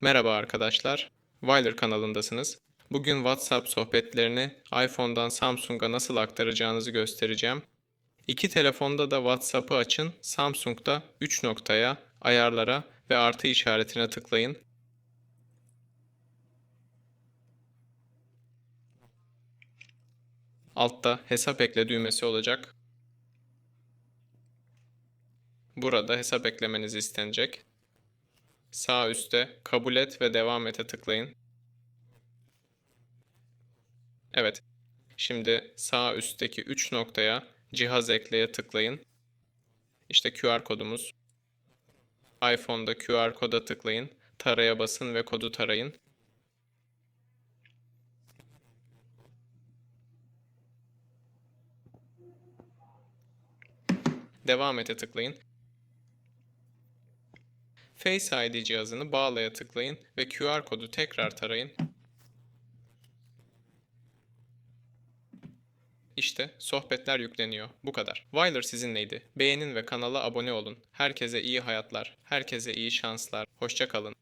Merhaba arkadaşlar, Wyler kanalındasınız. Bugün WhatsApp sohbetlerini iPhone'dan Samsung'a nasıl aktaracağınızı göstereceğim. İki telefonda da WhatsApp'ı açın, Samsung'da 3 noktaya, ayarlara ve artı işaretine tıklayın. Altta hesap ekle düğmesi olacak. Burada hesap eklemeniz istenecek. Sağ üstte kabul et ve devam ete tıklayın. Evet. Şimdi sağ üstteki 3 noktaya cihaz ekleye tıklayın. İşte QR kodumuz. iPhone'da QR koda tıklayın. Taraya basın ve kodu tarayın. Devam ete tıklayın. Face ID cihazını bağlaya tıklayın ve QR kodu tekrar tarayın. İşte sohbetler yükleniyor. Bu kadar. Wyler sizinleydi. Beğenin ve kanala abone olun. Herkese iyi hayatlar, herkese iyi şanslar. Hoşça kalın.